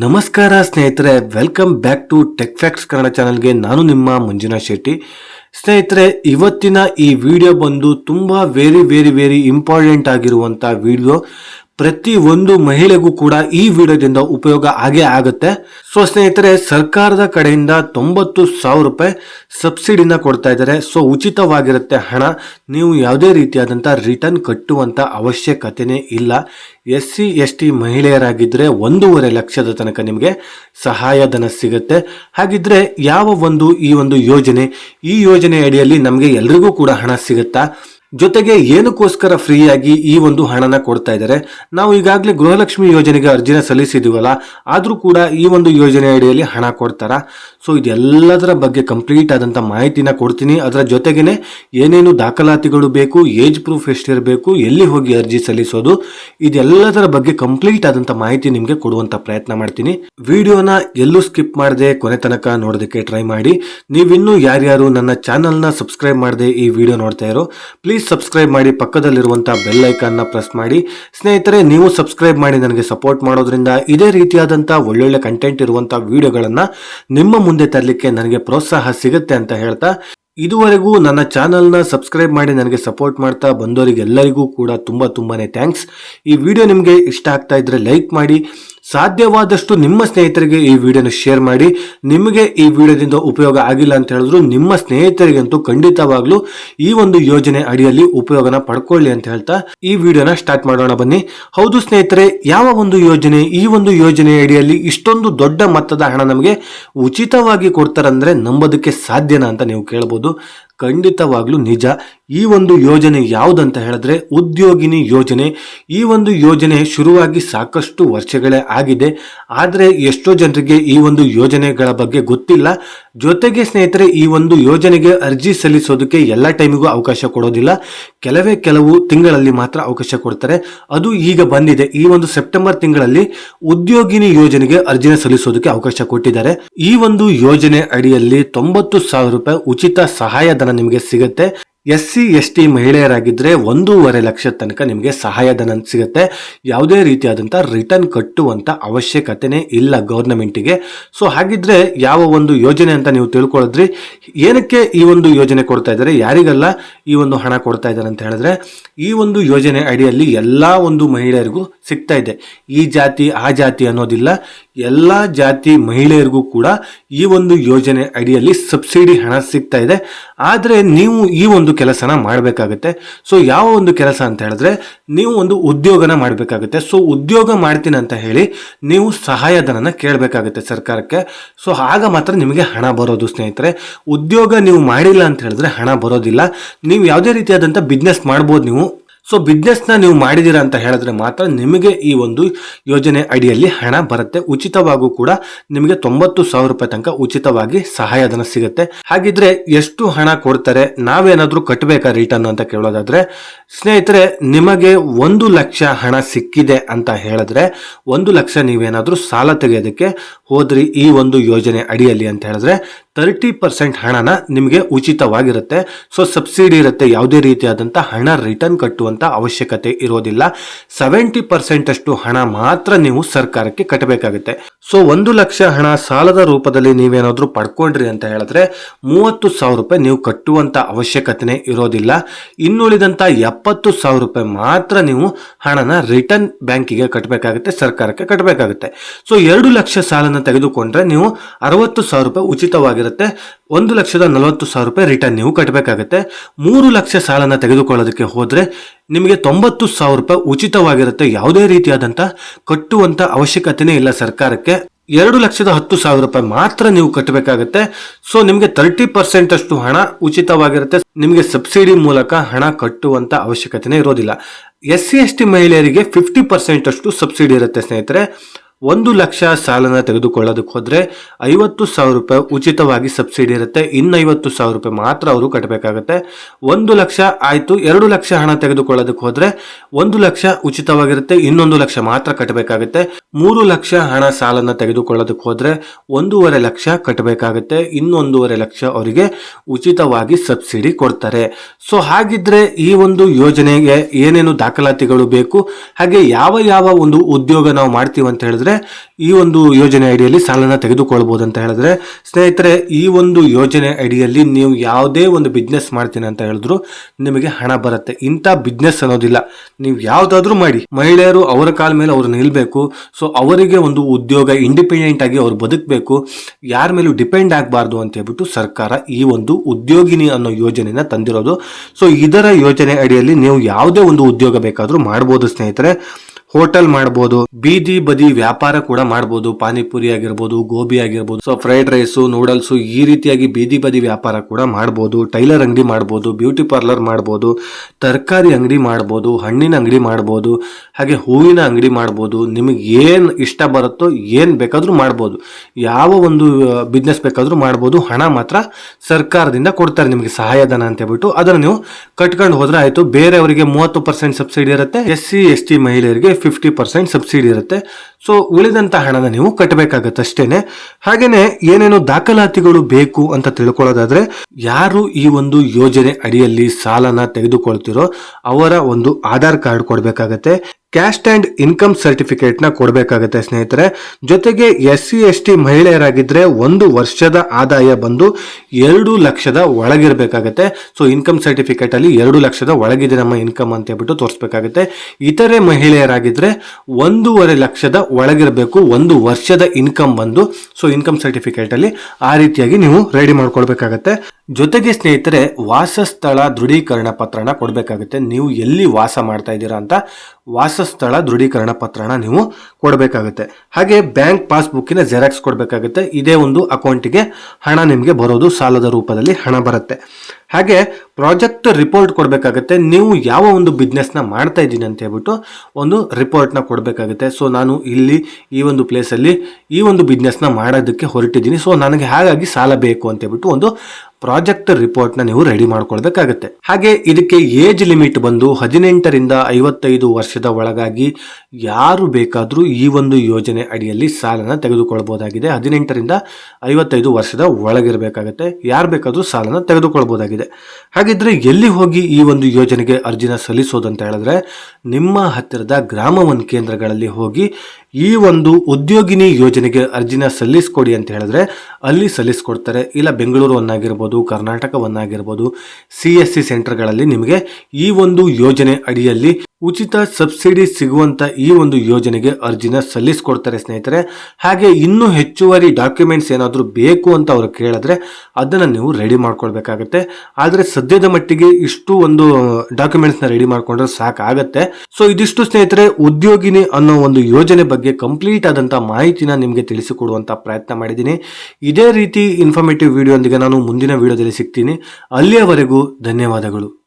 ನಮಸ್ಕಾರ ಸ್ನೇಹಿತರೆ welcome back to tech facts Kannada ಚಾನಲ್ಗೆ ನಾನು ನಿಮ್ಮ ಮಂಜುನಾಥ್ ಶೆಟ್ಟಿ. ಸ್ನೇಹಿತರೆ, ಇವತ್ತಿನ ಈ ವಿಡಿಯೋ ಬಂದು ತುಂಬ ವೆರಿ ವೆರಿ ವೆರಿ ಇಂಪಾರ್ಟೆಂಟ್ ಆಗಿರುವಂಥ ವಿಡಿಯೋ ಪ್ರತಿ ಒಂದು ಮಹಿಳೆಗೂ ಕೂಡ ಈ ವಿಡಿಯೋದಿಂದ ಉಪಯೋಗ ಆಗೇ ಆಗುತ್ತೆ. ಸೊ ಸ್ನೇಹಿತರೆ, ಸರ್ಕಾರದ ಕಡೆಯಿಂದ ತೊಂಬತ್ತು ಸಾವಿರ ರೂಪಾಯಿ ಸಬ್ಸಿಡಿನ ಕೊಡ್ತಾ ಇದ್ದಾರೆ. ಸೊ ಉಚಿತವಾಗಿರುತ್ತೆ ಹಣ. ನೀವು ಯಾವುದೇ ರೀತಿಯಾದಂಥ ರಿಟರ್ನ್ ಕಟ್ಟುವಂತ ಅವಶ್ಯಕತೆನೇ ಇಲ್ಲ. ಎಸ್ ಸಿ ಎಸ್ ಟಿ ಮಹಿಳೆಯರಾಗಿದ್ದರೆ ಒಂದೂವರೆ ಲಕ್ಷದ ತನಕ ನಿಮಗೆ ಸಹಾಯಧನ ಸಿಗುತ್ತೆ. ಹಾಗಿದ್ರೆ ಯಾವ ಒಂದು ಈ ಒಂದು ಯೋಜನೆ, ಈ ಯೋಜನೆ ಅಡಿಯಲ್ಲಿ ನಮಗೆ ಎಲ್ರಿಗೂ ಕೂಡ ಹಣ ಸಿಗುತ್ತಾ? ಜೊತೆಗೆ ಏನಕ್ಕೋಸ್ಕರ ಫ್ರೀಯಾಗಿ ಈ ಒಂದು ಹಣನ ಕೊಡ್ತಾ ಇದ್ದಾರೆ? ನಾವು ಈಗಾಗಲೇ ಗೃಹಲಕ್ಷ್ಮಿ ಯೋಜನೆಗೆ ಅರ್ಜಿನ ಸಲ್ಲಿಸಿದೀವಲ್ಲ, ಆದರೂ ಕೂಡ ಈ ಒಂದು ಯೋಜನೆ ಅಡಿಯಲ್ಲಿ ಹಣ ಕೊಡ್ತಾರಾ? ಸೊ ಇದೆಲ್ಲದರ ಬಗ್ಗೆ ಕಂಪ್ಲೀಟ್ ಆದಂಥ ಮಾಹಿತಿನ ಕೊಡ್ತೀನಿ. ಅದರ ಜೊತೆಗೇ ಏನೇನು ದಾಖಲಾತಿಗಳು ಬೇಕು ಏಜ್ ಪ್ರೂಫ್ ಎಷ್ಟಿರಬೇಕು, ಎಲ್ಲಿ ಹೋಗಿ ಅರ್ಜಿ ಸಲ್ಲಿಸೋದು, ಇದೆಲ್ಲದರ ಬಗ್ಗೆ ಕಂಪ್ಲೀಟ್ ಆದಂಥ ಮಾಹಿತಿ ನಿಮಗೆ ಕೊಡುವಂಥ ಪ್ರಯತ್ನ ಮಾಡ್ತೀನಿ. ವಿಡಿಯೋನ ಎಲ್ಲೂ ಸ್ಕಿಪ್ ಮಾಡದೆ ಕೊನೆ ತನಕ ನೋಡೋದಕ್ಕೆ ಟ್ರೈ ಮಾಡಿ. ನೀವಿನ್ನೂ ಯಾರ್ಯಾರು ನನ್ನ ಚಾನಲ್ನ ಸಬ್ಸ್ಕ್ರೈಬ್ ಮಾಡದೆ ಈ ವಿಡಿಯೋ ನೋಡ್ತಾ ಇರೋ ಪ್ಲೀಸ್ ಸಬ್ಸ್ಕ್ರೈಬ್ ಮಾಡಿ ಪಕ್ಕದಲ್ಲಿರುವಂಥ ಬೆಲ್ ಐಕಾನ್ನ ಪ್ರೆಸ್ ಮಾಡಿ. ಸ್ನೇಹಿತರೆ, ನೀವು ಸಬ್ಸ್ಕ್ರೈಬ್ ಮಾಡಿ ನನಗೆ ಸಪೋರ್ಟ್ ಮಾಡೋದ್ರಿಂದ ಇದೇ ರೀತಿಯಾದಂಥ ಒಳ್ಳೊಳ್ಳೆ ಕಂಟೆಂಟ್ ಇರುವಂಥ ವಿಡಿಯೋಗಳನ್ನು ನಿಮ್ಮ ಮುಂದೆ ತರಲಿಕ್ಕೆ ನನಗೆ ಪ್ರೋತ್ಸಾಹ ಸಿಗುತ್ತೆ ಅಂತ ಹೇಳ್ತಾ. ಇದುವರೆಗೂ ನನ್ನ ಚಾನಲ್ನ ಸಬ್ಸ್ಕ್ರೈಬ್ ಮಾಡಿ ನನಗೆ ಸಪೋರ್ಟ್ ಮಾಡ್ತಾ ಬಂದವರಿಗೆಲ್ಲರಿಗೂ ಕೂಡ ತುಂಬ ತುಂಬಾ ಥ್ಯಾಂಕ್ಸ್ ಈ ವಿಡಿಯೋ ನಿಮಗೆ ಇಷ್ಟ ಆಗ್ತಾ ಇದ್ರೆ ಲೈಕ್ ಮಾಡಿ. ಸಾಧ್ಯವಾದಷ್ಟು ನಿಮ್ಮ ಸ್ನೇಹಿತರಿಗೆ ಈ ವಿಡಿಯೋನ ಶೇರ್ ಮಾಡಿ. ನಿಮಗೆ ಈ ವಿಡಿಯೋದಿಂದ ಉಪಯೋಗ ಆಗಿಲ್ಲ ಅಂತ ಹೇಳಿದ್ರು ನಿಮ್ಮ ಸ್ನೇಹಿತರಿಗಂತೂ ಖಂಡಿತವಾಗ್ಲೂ ಈ ಒಂದು ಯೋಜನೆ ಅಡಿಯಲ್ಲಿ ಉಪಯೋಗನ ಪಡ್ಕೊಳ್ಳಿ ಅಂತ ಹೇಳ್ತಾ ಈ ವಿಡಿಯೋನ ಸ್ಟಾರ್ಟ್ ಮಾಡೋಣ ಬನ್ನಿ. ಹೌದು ಸ್ನೇಹಿತರೆ, ಯಾವ ಒಂದು ಯೋಜನೆ, ಈ ಒಂದು ಯೋಜನೆ ಅಡಿಯಲ್ಲಿ ಇಷ್ಟೊಂದು ದೊಡ್ಡ ಮೊತ್ತದ ಹಣ ನಮಗೆ ಉಚಿತವಾಗಿ ಕೊಡ್ತಾರಂದ್ರೆ ನಂಬೋದಕ್ಕೆ ಸಾಧ್ಯನಾ ಅಂತ ನೀವು ಕೇಳಬಹುದು ಖಂಡಿತವಾಗ್ಲೂ ನಿಜ. ಈ ಒಂದು ಯೋಜನೆ ಯಾವುದಂತ ಹೇಳಿದ್ರೆ ಉದ್ಯೋಗಿನಿ ಯೋಜನೆ. ಈ ಒಂದು ಯೋಜನೆ ಶುರುವಾಗಿ ಸಾಕಷ್ಟು ವರ್ಷಗಳೇ ಆಗಿದೆ. ಆದರೆ ಎಷ್ಟೋ ಜನರಿಗೆ ಈ ಒಂದು ಯೋಜನೆಗಳ ಬಗ್ಗೆ ಗೊತ್ತಿಲ್ಲ. ಜೊತೆಗೆ ಸ್ನೇಹಿತರೆ, ಈ ಒಂದು ಯೋಜನೆಗೆ ಅರ್ಜಿ ಸಲ್ಲಿಸೋದಕ್ಕೆ ಎಲ್ಲ ಟೈಮಿಗೂ ಅವಕಾಶ ಕೊಡೋದಿಲ್ಲ. ಕೆಲವೇ ಕೆಲವು ತಿಂಗಳಲ್ಲಿ ಮಾತ್ರ ಅವಕಾಶ ಕೊಡ್ತಾರೆ. ಅದು ಈಗ ಬಂದಿದೆ. ಈ ಒಂದು ಸೆಪ್ಟೆಂಬರ್ ತಿಂಗಳಲ್ಲಿ ಉದ್ಯೋಗಿನಿ ಯೋಜನೆಗೆ ಅರ್ಜಿನ ಸಲ್ಲಿಸೋದಕ್ಕೆ ಅವಕಾಶ ಕೊಟ್ಟಿದ್ದಾರೆ. ಈ ಒಂದು ಯೋಜನೆ ಅಡಿಯಲ್ಲಿ ತೊಂಬತ್ತು ಸಾವಿರ ರೂಪಾಯಿ ಉಚಿತ ಸಹಾಯಧನ ನಿಮಗೆ ಸಿಗುತ್ತೆ. ಎಸ್ ಸಿ ಎಸ್ ಟಿ ಮಹಿಳೆಯರಾಗಿದ್ದರೆ ಒಂದೂವರೆ ಲಕ್ಷ ತನಕ ನಿಮಗೆ ಸಹಾಯಧನ ಸಿಗುತ್ತೆ. ಯಾವುದೇ ರೀತಿಯಾದಂಥ ರಿಟರ್ನ್ ಕಟ್ಟುವಂಥ ಅವಶ್ಯಕತೆನೇ ಇಲ್ಲ ಗೌರ್ನಮೆಂಟಿಗೆ. ಸೊ ಹಾಗಿದ್ರೆ ಯಾವ ಒಂದು ಯೋಜನೆ ಅಂತ ನೀವು ತಿಳ್ಕೊಳ್ಳೋದ್ರಿ ಏನಕ್ಕೆ ಈ ಒಂದು ಯೋಜನೆ ಕೊಡ್ತಾ ಇದ್ದಾರೆ? ಯಾರಿಗೆಲ್ಲ ಈ ಒಂದು ಹಣ ಕೊಡ್ತಾ ಇದ್ದಾರೆ ಅಂತ ಹೇಳಿದ್ರೆ, ಈ ಒಂದು ಯೋಜನೆ ಅಡಿಯಲ್ಲಿ ಎಲ್ಲ ಒಂದು ಮಹಿಳೆಯರಿಗೂ ಸಿಗ್ತಾ ಇದೆ. ಈ ಜಾತಿ, ಆ ಜಾತಿ ಅನ್ನೋದಿಲ್ಲ. ಎಲ್ಲ ಜಾತಿ ಮಹಿಳೆಯರಿಗೂ ಕೂಡ ಈ ಒಂದು ಯೋಜನೆ ಅಡಿಯಲ್ಲಿ ಸಬ್ಸಿಡಿ ಹಣ ಸಿಗ್ತಾ ಇದೆ. ಆದರೆ ನೀವು ಈ ಒಂದು ಕೆಲಸನ ಮಾಡಬೇಕಾಗುತ್ತೆ. ಸೊ ಯಾವ ಒಂದು ಕೆಲಸ ಅಂತ ಹೇಳಿದ್ರೆ ನೀವು ಒಂದು ಉದ್ಯೋಗನ ಮಾಡಬೇಕಾಗುತ್ತೆ. ಸೊ ಉದ್ಯೋಗ ಮಾಡ್ತೀನಿ ಅಂತ ಹೇಳಿ ನೀವು ಸಹಾಯಧನನ ಕೇಳಬೇಕಾಗುತ್ತೆ ಸರ್ಕಾರಕ್ಕೆ. ಸೊ ಆಗ ಮಾತ್ರ ನಿಮಗೆ ಹಣ ಬರೋದು ಸ್ನೇಹಿತರೆ. ಉದ್ಯೋಗ ನೀವು ಮಾಡಿಲ್ಲ ಅಂತ ಹೇಳಿದ್ರೆ ಹಣ ಬರೋದಿಲ್ಲ. ನೀವು ಯಾವುದೇ ರೀತಿಯಾದಂಥ ಬಿಸ್ನೆಸ್ ಮಾಡ್ಬೋದು ನೀವು. ಸೊ ಬಿಸ್ನೆಸ್ನ ನೀವು ಮಾಡಿದ್ದೀರಾ ಅಂತ ಹೇಳಿದ್ರೆ ಮಾತ್ರ ನಿಮಗೆ ಈ ಒಂದು ಯೋಜನೆ ಅಡಿಯಲ್ಲಿ ಹಣ ಬರುತ್ತೆ. ಉಚಿತವಾಗೂ ಕೂಡ ನಿಮಗೆ ತೊಂಬತ್ತು ಸಾವಿರ ರೂಪಾಯಿ ತನಕ ಉಚಿತವಾಗಿ ಸಹಾಯಧನ ಸಿಗುತ್ತೆ. ಹಾಗಿದ್ರೆ ಎಷ್ಟು ಹಣ ಕೊಡ್ತಾರೆ, ನಾವೇನಾದರೂ ಕಟ್ಟಬೇಕಾ ರಿಟರ್ನ್ ಅಂತ ಕೇಳೋದಾದ್ರೆ, ಸ್ನೇಹಿತರೆ, ನಿಮಗೆ ಒಂದು ಲಕ್ಷ ಹಣ ಸಿಕ್ಕಿದೆ ಅಂತ ಹೇಳಿದ್ರೆ, ಒಂದು ಲಕ್ಷ ನೀವೇನಾದರೂ ಸಾಲ ತೆಗೆಯೋದಕ್ಕೆ ಹೋದ್ರಿ ಈ ಒಂದು ಯೋಜನೆ ಅಡಿಯಲ್ಲಿ ಅಂತ ಹೇಳಿದ್ರೆ ತರ್ಟಿ ಪರ್ಸೆಂಟ್ ಹಣನ ನಿಮಗೆ ಉಚಿತವಾಗಿರುತ್ತೆ. ಸೊ ಸಬ್ಸಿಡಿ ಇರುತ್ತೆ, ಯಾವುದೇ ರೀತಿಯಾದಂಥ ಹಣ ರಿಟರ್ನ್ ಕಟ್ಟುವಂಥ ಅವಶ್ಯಕತೆ ಇರೋದಿಲ್ಲ. ಸೆವೆಂಟಿ ಪರ್ಸೆಂಟ್ ಅಷ್ಟು ಹಣ ಮಾತ್ರ ನೀವು ಸರ್ಕಾರಕ್ಕೆ ಕಟ್ಟಬೇಕಾಗುತ್ತೆ. ಸೊ ಒಂದು ಲಕ್ಷ ಹಣ ಸಾಲದ ರೂಪದಲ್ಲಿ ನೀವೇನಾದರೂ ಪಡ್ಕೊಂಡ್ರಿ ಅಂತ ಹೇಳಿದ್ರೆ ಮೂವತ್ತು ಸಾವಿರ ರೂಪಾಯಿ ನೀವು ಕಟ್ಟುವಂಥ ಅವಶ್ಯಕತೆನೇ ಇರೋದಿಲ್ಲ. ಇನ್ನುಳಿದಂಥ ಎಪ್ಪತ್ತು ಸಾವಿರ ರೂಪಾಯಿ ಮಾತ್ರ ನೀವು ಹಣನ ರಿಟರ್ನ್ ಬ್ಯಾಂಕಿಗೆ ಕಟ್ಟಬೇಕಾಗುತ್ತೆ, ಸರ್ಕಾರಕ್ಕೆ ಕಟ್ಟಬೇಕಾಗುತ್ತೆ. ಸೊ ಎರಡು ಲಕ್ಷ ಸಾಲನ ತೆಗೆದುಕೊಂಡ್ರೆ ನೀವು ಅರವತ್ತು ಸಾವಿರ ರೂಪಾಯಿ ಉಚಿತವಾಗಿರುತ್ತೆ ಒಂದು ಲಕ್ಷದ ನಲವತ್ತು ಸಾವಿರ ರೂಪಾಯಿ ರಿಟರ್ನ್ ನೀವು ಕಟ್ಟಬೇಕಾಗುತ್ತೆ ಮೂರು ಲಕ್ಷ ಸಾಲನ ತೆಗೆದುಕೊಳ್ಳೋದಕ್ಕೆ ಹೋದರೆ ನಿಮಗೆ ತೊಂಬತ್ತು ಸಾವಿರ ರೂಪಾಯಿ ಉಚಿತವಾಗಿರುತ್ತೆ ಯಾವುದೇ ರೀತಿಯಾದಂಥ ಕಟ್ಟುವಂಥ ಅವಶ್ಯಕತೆನೇ ಇಲ್ಲ ಸರ್ಕಾರಕ್ಕೆ. ಎರಡು ಲಕ್ಷದ ಹತ್ತು ಸಾವಿರ ರೂಪಾಯಿ ಮಾತ್ರ ನೀವು ಕಟ್ಟಬೇಕಾಗುತ್ತೆ ಸೊ ನಿಮಗೆ ತರ್ಟಿ ಪರ್ಸೆಂಟ್ ಅಷ್ಟು ಹಣ ಉಚಿತವಾಗಿರುತ್ತೆ. ನಿಮಗೆ ಸಬ್ಸಿಡಿ ಮೂಲಕ ಹಣ ಕಟ್ಟುವಂತ ಅವಶ್ಯಕತೆನೇ ಇರೋದಿಲ್ಲ. ಎಸ್ ಸಿ ಎಸ್ ಟಿ ಮಹಿಳೆಯರಿಗೆ ಫಿಫ್ಟಿ ಪರ್ಸೆಂಟ್ ಅಷ್ಟು ಸಬ್ಸಿಡಿ ಇರುತ್ತೆ ಸ್ನೇಹಿತರೆ. ಒಂದು ಲಕ್ಷ ಸಾಲನ ತೆಗೆದುಕೊಳ್ಳೋದಕ್ಕೆ ಹೋದ್ರೆ ಐವತ್ತು ಸಾವಿರ ರೂಪಾಯಿ ಉಚಿತವಾಗಿ ಸಬ್ಸಿಡಿ ಇರುತ್ತೆ. ಇನ್ನೈವತ್ತು ಸಾವಿರ ರೂಪಾಯಿ ಮಾತ್ರ ಅವರು ಕಟ್ಟಬೇಕಾಗುತ್ತೆ. ಒಂದು ಲಕ್ಷ ಆಯ್ತು, ಎರಡು ಲಕ್ಷ ಹಣ ತೆಗೆದುಕೊಳ್ಳೋದಕ್ಕೆ ಹೋದ್ರೆ ಒಂದು ಲಕ್ಷ ಉಚಿತವಾಗಿರುತ್ತೆ, ಇನ್ನೊಂದು ಲಕ್ಷ ಮಾತ್ರ ಕಟ್ಟಬೇಕಾಗುತ್ತೆ. ಮೂರು ಲಕ್ಷ ಹಣ ಸಾಲನ ತೆಗೆದುಕೊಳ್ಳೋದಕ್ಕೆ ಹೋದ್ರೆ ಒಂದೂವರೆ ಲಕ್ಷ ಕಟ್ಟಬೇಕಾಗುತ್ತೆ. ಇನ್ನೊಂದೂವರೆ ಲಕ್ಷ ಅವರಿಗೆ ಉಚಿತವಾಗಿ ಸಬ್ಸಿಡಿ ಕೊಡ್ತಾರೆ. ಸೊ, ಹಾಗಿದ್ರೆ ಈ ಒಂದು ಯೋಜನೆಗೆ ಏನೇನು ದಾಖಲಾತಿಗಳು ಬೇಕು? ಹಾಗೆ ಯಾವ ಯಾವ ಒಂದು ಉದ್ಯೋಗ ನಾವು ಮಾಡ್ತೀವಿ ಅಂತ ಹೇಳಿದ್ರೆ ಈ ಒಂದು ಯೋಜನೆ ಅಡಿಯಲ್ಲಿ ಸಾಲನ ತೆಗೆದುಕೊಳ್ಬಹುದು ಅಂತ ಹೇಳಿದ್ರೆ, ಸ್ನೇಹಿತರೆ, ಈ ಒಂದು ಯೋಜನೆ ಅಡಿಯಲ್ಲಿ ನೀವು ಯಾವುದೇ ಒಂದು ಬಿಸ್ನೆಸ್ ಮಾಡ್ತೀನಿ ಅಂತ ಹೇಳಿದ್ರು ನಿಮಗೆ ಹಣ ಬರುತ್ತೆ. ಇಂಥ ಬಿಸ್ನೆಸ್ ಅನ್ನೋದಿಲ್ಲ. ನೀವು ಯಾವ್ದಾದ್ರು ಮಾಡಿ. ಮಹಿಳೆಯರು ಅವರ ಕಾಲ ಮೇಲೆ ಅವ್ರು ನಿಲ್ಬೇಕು. ಸೊ ಅವರಿಗೆ ಒಂದು ಉದ್ಯೋಗ ಇಂಡಿಪೆಂಡೆಂಟ್ ಆಗಿ ಅವ್ರು ಬದುಕಬೇಕು. ಯಾರ ಮೇಲೂ ಡಿಪೆಂಡ್ ಆಗಬಾರ್ದು ಅಂತ ಹೇಳ್ಬಿಟ್ಟು ಸರ್ಕಾರ ಈ ಒಂದು ಉದ್ಯೋಗಿನಿ ಅನ್ನೋ ಯೋಜನೆನ ತಂದಿರೋದು. ಸೊ ಇದರ ಯೋಜನೆ ಅಡಿಯಲ್ಲಿ ನೀವು ಯಾವುದೇ ಒಂದು ಉದ್ಯೋಗ ಬೇಕಾದರೂ ಮಾಡ್ಬೋದು ಸ್ನೇಹಿತರೆ. ಹೋಟೆಲ್ ಮಾಡಬಹುದು ಬೀದಿ ಬದಿ ವ್ಯಾಪಾರ ಕೂಡ ಮಾಡಬಹುದು ಪಾನಿಪುರಿ ಆಗಿರ್ಬೋದು, ಗೋಬಿ ಆಗಿರ್ಬೋದು. ಸೊ ಫ್ರೈಡ್ ರೈಸ್ ನೂಡಲ್ಸ್ ಈ ರೀತಿಯಾಗಿ ಬೀದಿ ಬದಿ ವ್ಯಾಪಾರ ಕೂಡ ಮಾಡಬಹುದು ಟೈಲರ್ ಅಂಗಡಿ ಮಾಡಬಹುದು ಬ್ಯೂಟಿ ಪಾರ್ಲರ್ ಮಾಡಬಹುದು ತರಕಾರಿ ಅಂಗಡಿ ಮಾಡಬಹುದು ಹಣ್ಣಿನ ಅಂಗಡಿ ಮಾಡಬಹುದು ಹಾಗೆ ಹೂವಿನ ಅಂಗಡಿ ಮಾಡಬಹುದು ನಿಮಗೆ ಏನ್ ಇಷ್ಟ ಬರುತ್ತೋ ಏನ್ ಬೇಕಾದ್ರೂ ಮಾಡ್ಬೋದು. ಯಾವ ಒಂದು ಬಿಸ್ನೆಸ್ ಬೇಕಾದ್ರೂ ಮಾಡ್ಬೋದು, ಹಣ ಮಾತ್ರ ಸರ್ಕಾರದಿಂದ ಕೊಡ್ತಾರೆ ನಿಮಗೆ ಸಹಾಯಧನ ಅಂತ ಹೇಳ್ಬಿಟ್ಟು. ಅದನ್ನು ನೀವು ಕಟ್ಕೊಂಡು ಹೋದ್ರೆ ಆಯ್ತು. ಬೇರೆಯವರಿಗೆ ಮೂವತ್ತು ಪರ್ಸೆಂಟ್ ಸಬ್ಸಿಡಿ ಇರುತ್ತೆ. ಎಸ್ ಸಿ ಎಸ್ ಟಿ ಮಹಿಳೆಯರಿಗೆ ಫಿಫ್ಟಿ ಪರ್ಸೆಂಟ್ ಸಬ್ಸಿಡಿ ಇರುತ್ತೆ. ಸೊ ಉಳಿದಂತ ಹಣನ ನೀವು ಕಟ್ಟಬೇಕಾಗತ್ತೆ ಅಷ್ಟೇನೆ. ಹಾಗೇನೆ ಏನೇನು ದಾಖಲಾತಿಗಳು ಬೇಕು ಅಂತ ತಿಳ್ಕೊಳ್ಳೋದಾದ್ರೆ, ಯಾರು ಈ ಒಂದು ಯೋಜನೆ ಅಡಿಯಲ್ಲಿ ಸಾಲನ ತೆಗೆದುಕೊಳ್ತಿರೋ ಅವರ ಒಂದು ಆಧಾರ್ ಕಾರ್ಡ್ ಕೊಡ್ಬೇಕಾಗತ್ತೆ. ಕ್ಯಾಸ್ಟ್ ಆ್ಯಂಡ್ ಇನ್ಕಮ್ ಸರ್ಟಿಫಿಕೇಟ್ನ ಕೊಡಬೇಕಾಗತ್ತೆ ಸ್ನೇಹಿತರೆ. ಜೊತೆಗೆ ಎಸ್ ಸಿ ಎಸ್ ಟಿ ಮಹಿಳೆಯರಾಗಿದ್ದರೆ ಒಂದು ವರ್ಷದ ಆದಾಯ ಬಂದು ಎರಡು ಲಕ್ಷದ ಒಳಗಿರಬೇಕಾಗತ್ತೆ. ಸೊ ಇನ್ಕಮ್ ಸರ್ಟಿಫಿಕೇಟ್ ಅಲ್ಲಿ ಎರಡು ಲಕ್ಷದ ಒಳಗಿದೆ ನಮ್ಮ ಇನ್ಕಮ್ ಅಂತ ಹೇಳ್ಬಿಟ್ಟು ತೋರಿಸ್ಬೇಕಾಗತ್ತೆ. ಇತರೆ ಮಹಿಳೆಯರಾಗಿದ್ದರೆ ಒಂದೂವರೆ ಲಕ್ಷದ ಒಳಗಿರಬೇಕು, ಒಂದು ವರ್ಷದ ಇನ್ಕಮ್ ಬಂದು. ಸೊ ಇನ್ಕಮ್ ಸರ್ಟಿಫಿಕೇಟ್ ಅಲ್ಲಿ ಆ ರೀತಿಯಾಗಿ ನೀವು ರೆಡಿ ಮಾಡ್ಕೊಳ್ಬೇಕಾಗತ್ತೆ. ಜೊತೆಗೆ ಸ್ನೇಹಿತರೆ, ವಾಸಸ್ಥಳ ದೃಢೀಕರಣ ಪತ್ರನ ಕೊಡಬೇಕಾಗುತ್ತೆ. ನೀವು ಎಲ್ಲಿ ವಾಸ ಮಾಡ್ತಾ ಇದ್ದೀರಾ ಅಂತ ವಾಸಸ್ಥಳ ದೃಢೀಕರಣ ಪತ್ರನ ನೀವು ಕೊಡಬೇಕಾಗುತ್ತೆ. ಹಾಗೆ ಬ್ಯಾಂಕ್ ಪಾಸ್ಬುಕ್ಕಿನ ಜೆರಾಕ್ಸ್ ಕೊಡಬೇಕಾಗುತ್ತೆ. ಇದೇ ಒಂದು ಅಕೌಂಟಿಗೆ ಹಣ ನಿಮಗೆ ಬರೋದು ಸಾಲದ ರೂಪದಲ್ಲಿ ಹಣ ಬರುತ್ತೆ. ಹಾಗೆ ಪ್ರಾಜೆಕ್ಟ್ ರಿಪೋರ್ಟ್ ಕೊಡಬೇಕಾಗುತ್ತೆ. ನೀವು ಯಾವ ಒಂದು ಬಿಸ್ನೆಸ್ನ ಮಾಡ್ತಾ ಇದ್ದೀನಿ ಅಂತ ಹೇಳ್ಬಿಟ್ಟು ಒಂದು ರಿಪೋರ್ಟ್ನ ಕೊಡಬೇಕಾಗುತ್ತೆ. ಸೊ, ನಾನು ಇಲ್ಲಿ ಈ ಒಂದು ಪ್ಲೇಸಲ್ಲಿ ಈ ಒಂದು ಬಿಸ್ನೆಸ್ನ ಮಾಡೋದಕ್ಕೆ ಹೊರಟಿದ್ದೀನಿ. ಸೊ, ನನಗೆ ಹಾಗಾಗಿ ಸಾಲ ಬೇಕು ಅಂತ ಹೇಳ್ಬಿಟ್ಟು ಒಂದು ಪ್ರಾಜೆಕ್ಟ್ ರಿಪೋರ್ಟ್ನ ನೀವು ರೆಡಿ ಮಾಡ್ಕೊಳ್ಬೇಕಾಗತ್ತೆ. ಹಾಗೆ ಇದಕ್ಕೆ ಏಜ್ ಲಿಮಿಟ್ ಬಂದು ಹದಿನೆಂಟರಿಂದ ಐವತ್ತೈದು ವರ್ಷದ ಒಳಗಾಗಿ ಯಾರು ಬೇಕಾದರೂ ಈ ಒಂದು ಯೋಜನೆ ಅಡಿಯಲ್ಲಿ ಸಾಲನ ತೆಗೆದುಕೊಳ್ಬಹುದಾಗಿದೆ ಹದಿನೆಂಟರಿಂದ ಐವತ್ತೈದು ವರ್ಷದ ಒಳಗಿರಬೇಕಾಗತ್ತೆ. ಯಾರು ಬೇಕಾದರೂ ಸಾಲನ ತೆಗೆದುಕೊಳ್ಬಹುದಾಗಿದೆ ಹಾಗಿದ್ರೆ ಎಲ್ಲಿ ಹೋಗಿ ಈ ಒಂದು ಯೋಜನೆಗೆ ಅರ್ಜಿನ ಸಲ್ಲಿಸೋದು ಅಂತ ಹೇಳಿದ್ರೆ ನಿಮ್ಮ ಹತ್ತಿರದ ಗ್ರಾಮ ಒನ್ ಕೇಂದ್ರಗಳಲ್ಲಿ ಹೋಗಿ ಈ ಒಂದು ಉದ್ಯೋಗಿನಿ ಯೋಜನೆಗೆ ಅರ್ಜಿನ ಸಲ್ಲಿಸ್ಕೊಡಿ ಅಂತ ಹೇಳಿದ್ರೆ ಅಲ್ಲಿ ಸಲ್ಲಿಸ್ಕೊಡ್ತಾರೆ. ಇಲ್ಲ ಬೆಂಗಳೂರು ಒನ್ನಾಗಿರ್ಬೋದು ಕರ್ನಾಟಕ ಒನ್ನಾಗಿರ್ಬೋದು ಸಿ ಎಸ್ ಸಿ ಸೆಂಟರ್ಗಳಲ್ಲಿ ನಿಮಗೆ ಈ ಒಂದು ಯೋಜನೆ ಅಡಿಯಲ್ಲಿ ಉಚಿತ ಸಬ್ಸಿಡಿ ಸಿಗುವಂತ ಈ ಒಂದು ಯೋಜನೆಗೆ ಅರ್ಜಿನ ಸಲ್ಲಿಸ್ಕೊಡ್ತಾರೆ ಸ್ನೇಹಿತರೆ. ಹಾಗೆ ಇನ್ನೂ ಹೆಚ್ಚುವರಿ ಡಾಕ್ಯುಮೆಂಟ್ಸ್ ಏನಾದರೂ ಬೇಕು ಅಂತ ಅವರು ಕೇಳಿದ್ರೆ ಅದನ್ನು ನೀವು ರೆಡಿ ಮಾಡ್ಕೊಳ್ಬೇಕಾಗತ್ತೆ. ಆದರೆ ಸದ್ಯದ ಮಟ್ಟಿಗೆ ಇಷ್ಟು ಒಂದು ಡಾಕ್ಯುಮೆಂಟ್ಸ್ನ ರೆಡಿ ಮಾಡ್ಕೊಂಡ್ರೆ ಸಾಕಾಗತ್ತೆ. ಸೊ ಇದಿಷ್ಟು ಸ್ನೇಹಿತರೆ, ಉದ್ಯೋಗಿನಿ ಅನ್ನೋ ಒಂದು ಯೋಜನೆ ಬಗ್ಗೆ ಕಂಪ್ಲೀಟ್ ಆದಂಥ ಮಾಹಿತಿನ ನಿಮಗೆ ತಿಳಿಸಿಕೊಡುವಂಥ ಪ್ರಯತ್ನ ಮಾಡಿದ್ದೀನಿ. ಇದೇ ರೀತಿ ಇನ್ಫಾರ್ಮೇಟಿವ್ ವಿಡಿಯೋ ನಾನು ಮುಂದಿನ ವಿಡಿಯೋದಲ್ಲಿ ಸಿಗ್ತೀನಿ. ಅಲ್ಲಿಯವರೆಗೂ ಧನ್ಯವಾದಗಳು.